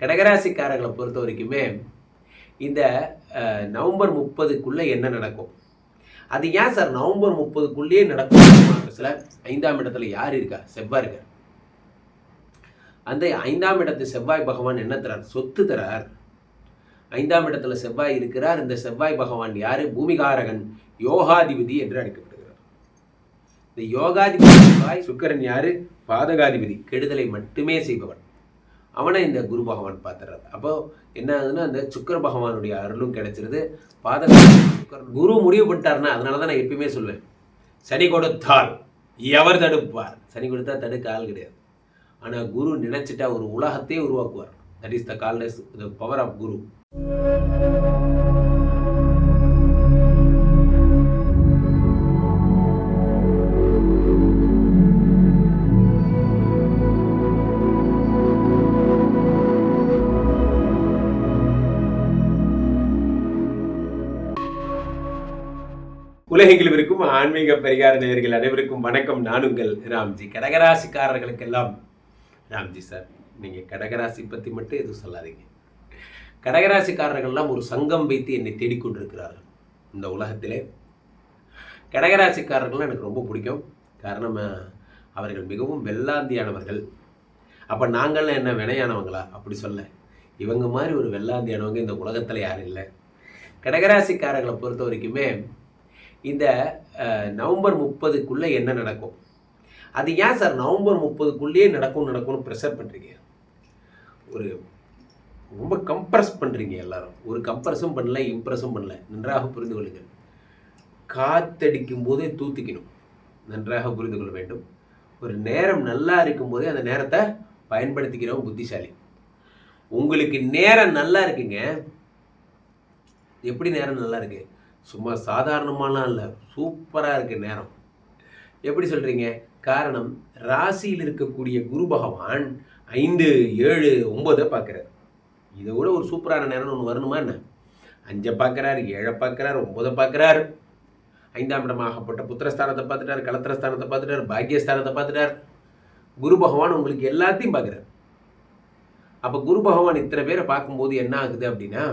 கடகராசிக்காரர்களை பொறுத்த வரைக்குமே இந்த நவம்பர் முப்பதுக்குள்ளே என்ன நடக்கும்? அது ஏன் சார் நவம்பர் முப்பதுக்குள்ளேயே நடக்கும் சில ஐந்தாம் இடத்துல யார் இருக்கா? செவ்வாய் இருக்கார். அந்த ஐந்தாம் இடத்து செவ்வாய் பகவான் என்ன தரார்? சொத்து தரார். ஐந்தாம் இடத்துல செவ்வாய் இருக்கிறார். இந்த செவ்வாய் பகவான் யாரு? பூமிகாரகன் யோகாதிபதி என்று அழைக்கப்படுகிறார். இந்த யோகாதிபதி செவ்வாய் சுக்கரன் யாரு? பாதகாதிபதி. கெடுதலை மட்டுமே செய்பவன். அவனை இந்த குரு பகவான் பார்த்துறாரு. அப்போ என்ன ஆகுதுன்னா அந்த சுக்கர பகவானுடைய அருளும் கிடைச்சிருது. பாதகாதிபதி சுக்கர் குரு முடிவு பண்ணிட்டாருன்னா அதனால தான் நான் எப்பயுமே சொல்லுவேன். சனி கொடுத்தால் எவர் தடுப்பார்? சனி கொடுத்தா தடுக்க ஆள் கிடையாது. ஆனால் குரு நினைச்சிட்டா ஒரு உலகத்தையே உருவாக்குவார். That is the calmness the power of guru. உலகெங்கிலும் இருக்கும் ஆன்மீக பரிகார நேயர்கள் அனைவருக்கும் வணக்கம். நான் உங்கள் ராம்ஜி. கடகராசிக்காரர்களுக்கெல்லாம் ராம்ஜி சார் நீங்கள் கடகராசி பற்றி மட்டும் எதுவும் சொல்லாதீங்க. கடகராசிக்காரர்கள்லாம் ஒரு சங்கம் வைத்து என்னை தேடிக்கொண்டிருக்கிறார்கள். இந்த உலகத்திலே கடகராசிக்காரர்கள்லாம் எனக்கு ரொம்ப பிடிக்கும். காரணம் அவர்கள் மிகவும் வெள்ளாந்தியானவர்கள். அப்போ நாங்கள்லாம் என்ன வினையானவங்களா? அப்படி சொல்ல. இவங்க மாதிரி ஒரு வெள்ளாந்தியானவங்க இந்த உலகத்தில் யாரும் இல்லை. கடகராசிக்காரர்களை பொறுத்த வரைக்குமே இந்த நவம்பர் முப்பதுக்குள்ளே என்ன நடக்கும்? அது ஏன் சார் நவம்பர் முப்பதுக்குள்ளேயே நடக்கும் நடக்கும்னு ப்ரெஷர் பண்ணுறீங்க ஒரு ரொம்ப கம்ப்ரஸ் பண்ணுறீங்க எல்லாரும். ஒரு கம்ப்ரஸும் பண்ணல இம்ப்ரெஸும் பண்ணல. நன்றாக புரிந்து கொள்ளுங்கள். காத்தடிக்கும் போதே தூத்துக்கணும். நன்றாக புரிந்து கொள்ள வேண்டும். ஒரு நேரம் நல்லா இருக்கும் போதே அந்த நேரத்தை பயன்படுத்திக்கிறவங்க புத்திசாலி. உங்களுக்கு நேரம் நல்லா இருக்குங்க. எப்படி நேரம் நல்லா இருக்குது சும்மா சாதாரணமாலாம் இல்லை. சூப்பராக இருக்குது நேரம். எப்படி சொல்கிறீங்க காரணம் ராசியில் இருக்கக்கூடிய குரு பகவான் ஐந்து ஏழு ஒம்பதை பார்க்குறாரு. இதை விட ஒரு சூப்பரான நேரம் ஒன்று வரணுமா என்ன? அஞ்சை பார்க்குறாரு ஏழை பார்க்குறாரு ஒம்பதை பார்க்குறாரு. ஐந்தாம் இடமாகப்பட்ட புத்திரஸ்தானத்தை பார்த்துட்டார் கலத்திரஸ்தானத்தை பார்த்துட்டார் பாக்கியஸ்தானத்தை பார்த்துட்டார். குரு பகவான் உங்களுக்கு எல்லாத்தையும் பார்க்குறாரு. அப்போ குரு பகவான் இத்தனை பேரை பார்க்கும்போது என்ன ஆகுது அப்படின்னா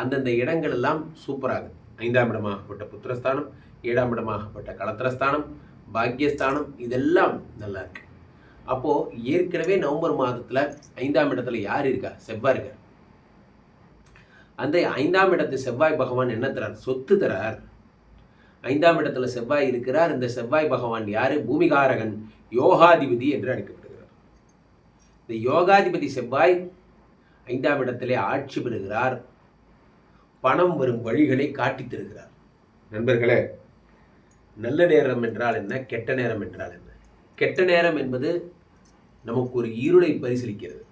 அந்தந்த இடங்கள் எல்லாம் சூப்பராகுது. ஐந்தாம் இடமாகப்பட்ட புத்திரஸ்தானம் ஏழாம் இடமாகப்பட்ட களத்திரஸ்தானம் பாக்கியஸ்தானம் இதெல்லாம் நல்லா இருக்கு. அப்போது ஏற்கனவே நவம்பர் மாதத்துல ஐந்தாம் இடத்துல யார் இருக்கா? செவ்வாய் இருக்கார். அந்த ஐந்தாம் இடத்து செவ்வாய் பகவான் என்ன தரார்? சொத்து தரார். ஐந்தாம் இடத்துல செவ்வாய் இருக்கிறார். இந்த செவ்வாய் பகவான் யாரு? பூமிகாரகன் யோகாதிபதி என்று அழைக்கப்படுகிறார். இந்த யோகாதிபதி செவ்வாய் ஐந்தாம் இடத்திலே ஆட்சி பெறுகிறார். பணம் வரும் வழிகளை காட்டித் தருகிறார். நண்பர்களே நல்ல நேரம் என்றால் என்ன? கெட்ட நேரம் என்றால் என்ன? கெட்ட நேரம் என்பது நமக்கு ஒரு இருளை பரிசீலிக்கிறது.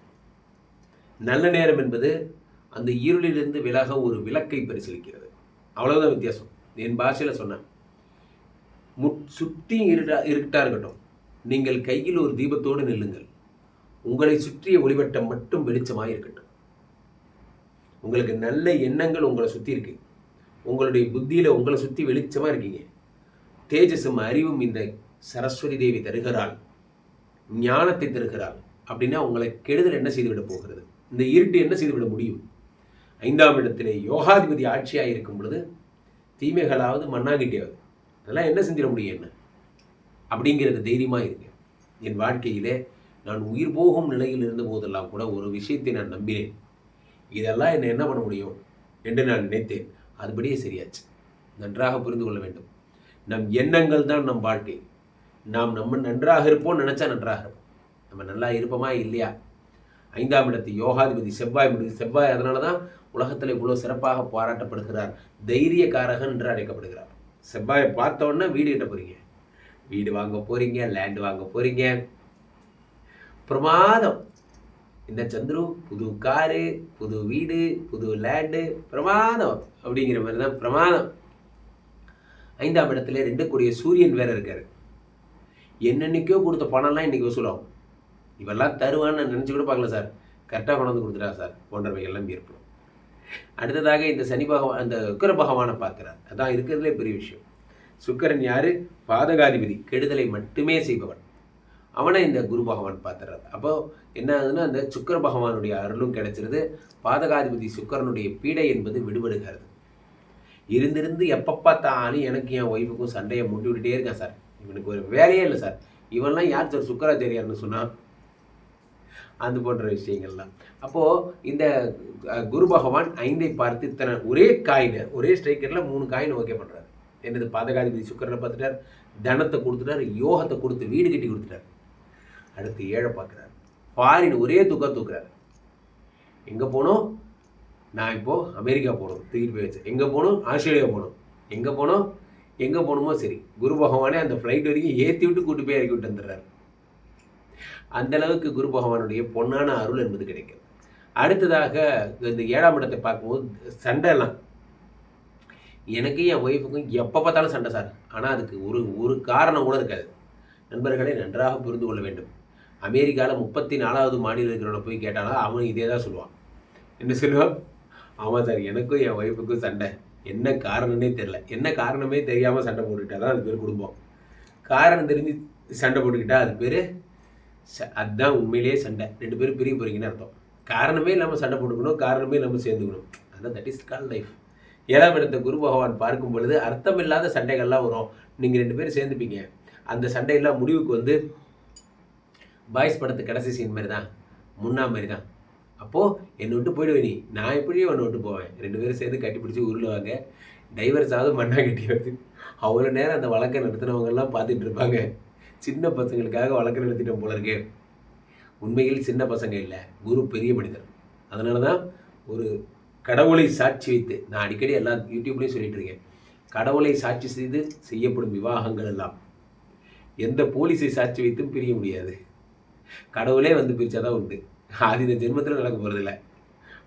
நல்ல நேரம் என்பது அந்த இருளிலிருந்து விலக ஒரு விளக்கை பரிசீலிக்கிறது. அவ்வளவுதான் வித்தியாசம். என் பாஷையில் சொன்னேன். முட் சுற்றி இருட்டா இருட்டா இருக்கட்டும். நீங்கள் கையில் ஒரு தீபத்தோடு நில்லுங்கள். உங்களை சுற்றிய ஒளிவட்டம் மட்டும் வெளிச்சமாக இருக்கட்டும். உங்களுக்கு நல்ல எண்ணங்கள் உங்களை சுற்றி இருக்கு. உங்களுடைய புத்தியில் உங்களை சுற்றி வெளிச்சமாக இருக்கீங்க. தேஜஸும் அறிவும் இந்த சரஸ்வதி தேவி தருகிறாள். ஞானத்தை தருகிறாள். அப்படின்னா உங்களை கெடுதல் என்ன செய்துவிட போகிறது? இந்த இருட்டு என்ன செய்துவிட முடியும்? ஐந்தாம் இடத்திலே யோகாதிபதி ஆட்சியாக இருக்கும் பொழுது தீமைகளாவது மண்ணாங்கிட்டேயாவது அதெல்லாம் என்ன செஞ்சிட முடியும் என்ன? அப்படிங்கிறது தைரியமாக இருக்கு என் வாழ்க்கையிலே நான் உயிர் போகும் நிலையில் இருந்த போதெல்லாம் கூட ஒரு விஷயத்தை நான் நம்பினேன். இதெல்லாம் என்னை என்ன பண்ண முடியும் என்று நான் நினைத்தேன். அதுபடியே சரியாச்சு. நன்றாக புரிந்து கொள்ள வேண்டும். நம் எண்ணங்கள் தான் நம் வாழ்க்கை. நாம் நம்ம நன்றாக இருப்போம் நினச்சா நன்றாக இருப்போம் நம்ம நல்லா இருப்போமா இல்லையா? ஐந்தாம் இடத்து யோகாதிபதி செவ்வாய் முடிவு. செவ்வாய் அதனால தான் உலகத்தில் இவ்வளோ சிறப்பாக பாராட்டப்படுகிறார். தைரியக்காரகன் என்று அழைக்கப்படுகிறார். செவ்வாயை பார்த்தோன்னே வீடு கட்ட போகிறீங்க வீடு வாங்க போகிறீங்க லேண்டு வாங்க போகிறீங்க பிரமாதம். இந்த சந்துரு புது காரு புது வீடு புது லேண்டு பிரமாதம் அப்படிங்கிற மாதிரி தான் பிரமாதம். ஐந்தாம் இடத்துல ரெண்டு கூடிய சூரியன் வேற இருக்காரு. என்னென்னைக்கோ கொடுத்த பணம்லாம் இன்னைக்கு வசூலாகும் இவெல்லாம் தருவான்னு நினச்சி கூட பார்க்கல சார். கரெக்டாக கொண்டு வந்து கொடுத்துட்டா சார். போன்றவைகள்லாம் ஏற்படும். அடுத்ததாக இந்த சனி பகவான் அந்த சுக்கர பகவானை பார்க்குறார். அதான் இருக்கிறதுலே பெரிய விஷயம். சுக்கரன் யாரு? பாதகாதிபதி. கெடுதலை மட்டுமே செய்பவன். அவனை இந்த குரு பகவான் பார்த்துறாரு. அப்போ என்ன ஆகுதுன்னா அந்த சுக்கர பகவானுடைய அருளும் கிடைச்சிருது. பாதகாதிபதி சுக்கரனுடைய பீடை என்பது விடுபடுகிறது. இருந்திருந்து எப்போ பார்த்தாலும் எனக்கு என் ஒய்ஃபுக்கும் சண்டையை முட்டி விட்டுட்டே இருக்கேன் சார். இவனுக்கு ஒரு வேலையே இல்லை சார். இவன்லாம் யார் சார் சுக்கராச்சாரியார்னு சொன்னான் அது போன்ற விஷயங்கள்லாம். அப்போது இந்த குரு பகவான் ஐந்தை பார்த்து இத்தனை ஒரே காயினை ஒரே ஸ்ட்ரைக்கரில் மூணு காயின் ஓகே பண்ணுறாரு என்னது பாதகாதிபதி சுக்கரனை பார்த்துட்டார் தனத்தை கொடுத்துட்டார் யோகத்தை கொடுத்து வீடு கட்டி கொடுத்துட்டார். அடுத்து ஏழை பார்க்குறாரு. ஃபாரின் ஒரே துக்கம் தூக்குறாரு. எங்கே போனோம்? நான் இப்போது அமெரிக்கா போகணும் தூக்கிட்டு போய் வச்சேன் எங்கே போகணும் ஆஸ்திரேலியா போகணும் எங்கே போனோம்? எங்கே போகணுமோ சரி. குரு பகவானே அந்த ஃப்ளைட் வரைக்கும் ஏற்றி விட்டு கூட்டு போய் இறக்கி விட்டு வந்துடுறாரு. அந்த அளவுக்கு குரு பகவானுடைய பொன்னான அருள் என்பது கிடைக்கும். அடுத்ததாக இந்த ஏழாம் இடத்தை பார்க்கும்போது சண்டைலாம் எனக்கு என் ஒய்ஃபுக்கும் எப்போ பார்த்தாலும் சண்டை சார். ஆனால் அதுக்கு ஒரு ஒரு காரணம் கூட இருக்காது. நண்பர்களை நன்றாக புரிந்து கொள்ள வேண்டும். அமெரிக்காவில் முப்பத்தி நாலாவது மாடியில் இருக்கிறவனை போய் கேட்டாலும் அவன் இதே தான் சொல்லுவான். என்ன சொல்லுவான்? ஆமாம் சார் எனக்கும் என் ஒய்ஃபுக்கும் சண்டை. என்ன காரணம்னே தெரில என்ன காரணமே தெரியாமல் சண்டை போட்டுக்கிட்டா தான் அது பேர் குடும்பம். காரணம் தெரிஞ்சு சண்டை போட்டுக்கிட்டா அது பேர் ச- அதுதான் உண்மையிலேயே சண்டை. ரெண்டு பேரும் பிரிய போகிறீங்கன்னு அர்த்தம். காரணமே இல்லாமல் சண்டை போட்டுக்கணும் காரணமே இல்லாமல் சேர்ந்துக்கணும். அதான் தட் இஸ் கால் லைஃப் ஏழாம் இடத்தை குரு பகவான் பார்க்கும் பொழுது அர்த்தமில்லாத சண்டைகள்லாம் வரும். நீங்கள் ரெண்டு பேரும் சேர்ந்துப்பீங்க. அந்த சண்டையெல்லாம் முடிவுக்கு வந்து பாய்ஸ் படத்து கடைசி சீன் மாதிரி தான் முன்னா மாதிரி தான் அப்போது என்னை விட்டு போயிடுவே நீ. நான் எப்படியும் ஒன்று விட்டு போவேன். ரெண்டு பேரும் சேர்ந்து கட்டி பிடிச்சி உருளுவாங்க. டைவர்ஸாவது மண்ணா கட்டி அவ்வளோ நேரம் அந்த வழக்கை நடத்தினவங்கெல்லாம் பார்த்துட்டு இருப்பாங்க. சின்ன பசங்களுக்காக வழக்கு நடத்திட்டோம் போல இருக்கே. உண்மையில் சின்ன பசங்க இல்லை. குரு பெரிய மனிதர். அதனால தான் ஒரு கடவுளை சாட்சி வைத்து நான் அடிக்கடி எல்லா யூடியூப்லேயும் சொல்லிட்டு இருக்கேன். கடவுளை சாட்சி செய்து செய்யப்படும் விவாகங்கள் எல்லாம். எந்த போலீஸை சாட்சி வைத்தும் பிரிய முடியாது. கடவுளே வந்து பிரிச்சாதான் உண்டு. அது இந்த ஜென்மத்தில் நடக்க போகிறதில்ல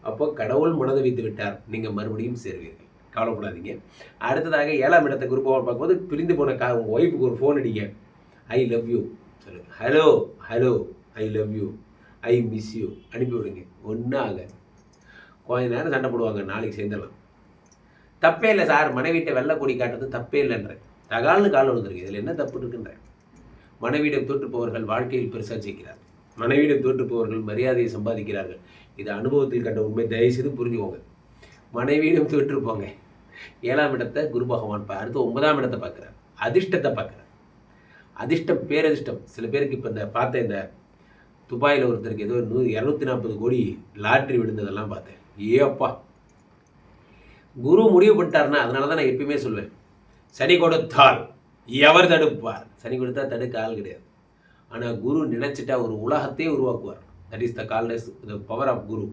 அப்போ கடவுள் மனதை வைத்து விட்டார். நீங்கள் மறுபடியும் சேருவீர்கள். கவலைப்படாதீங்க. அடுத்ததாக ஏழாம் இடத்தை குரூப்பாக பார்க்கும்போது பிரிந்து போன கா உங்கள் ஒய்ஃபுக்கு ஒரு ஃபோன் அடிங்க. ஐ லவ் யூ சொல்லு hello hello I love you I miss you அனுப்பி விடுங்க. ஒன்றும் கொஞ்ச நேரம் சண்டை போடுவாங்க. நாளைக்கு சேர்ந்துடலாம். தப்பே இல்லை சார். மனைவிட்ட வெள்ளை கொடி காட்டுறது தப்பே இல்லைன்றேன். தகால்னு கால் விழுந்திருக்கு. இதில் என்ன தப்பு இருக்குன்றேன். மனைவியிடம் தோற்றுப்பவர்கள் வாழ்க்கையில் பெருசாக ஜெயிக்கிறார்கள் மனைவியிடம் தோற்றுப்பவர்கள் மரியாதையை சம்பாதிக்கிறார்கள். இது அனுபவத்தில் கண்ட உண்மை தயவுசெய்து புரிஞ்சுக்கோங்க. மனைவியிடம் தோற்றுப்போங்க. ஏழாம் இடத்தை குரு பகவான் பா அடுத்து ஒன்பதாம் இடத்தை பார்க்குறார். அதிர்ஷ்டத்தை பார்க்குறார். அதிர்ஷ்டம் பேரதிர்ஷ்டம். சில பேருக்கு இப்போ இந்த பார்த்த இந்த துபாயில் ஒருத்தருக்கு ஏதோ நூ இரநூத்தி நாற்பது கோடி லாட்ரி விழுந்ததெல்லாம் பார்த்தேன். ஏப்பா. குரு முடிவு பண்ணிட்டாருன்னா அதனால தான் நான் எப்பயுமே சொல்வேன். சனி கொடுத்தால். எவர் தடுப்பார்? சனி கொடுத்தா தடுக்க ஆள் கிடையாது. ஆனால் குரு நினைச்சிட்டா ஒரு உலகத்தையே உருவாக்குவார். That is the calmness the power of guru.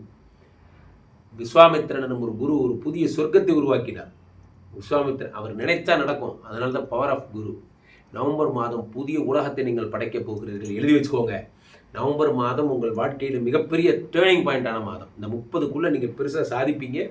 Vishwamitran ஒரு குரு ஒரு புதிய சொர்க்கத்தை உருவாக்கினார். விஸ்வாமித்திரன் அவர் நினைச்சா நடக்கும். அதனால தான் பவர் ஆஃப் குரு. நவம்பர் மாதம் புதிய உலகத்தை நீங்கள் படைக்கப் போகிறீர்கள். எழுதி வச்சுக்கோங்க. நவம்பர் மாதம் உங்கள் வாழ்க்கையில் மிகப்பெரிய டேர்னிங் பாயிண்டான மாதம். இந்த முப்பதுக்குள்ளே நீங்கள் பெருசாக சாதிப்பீங்க.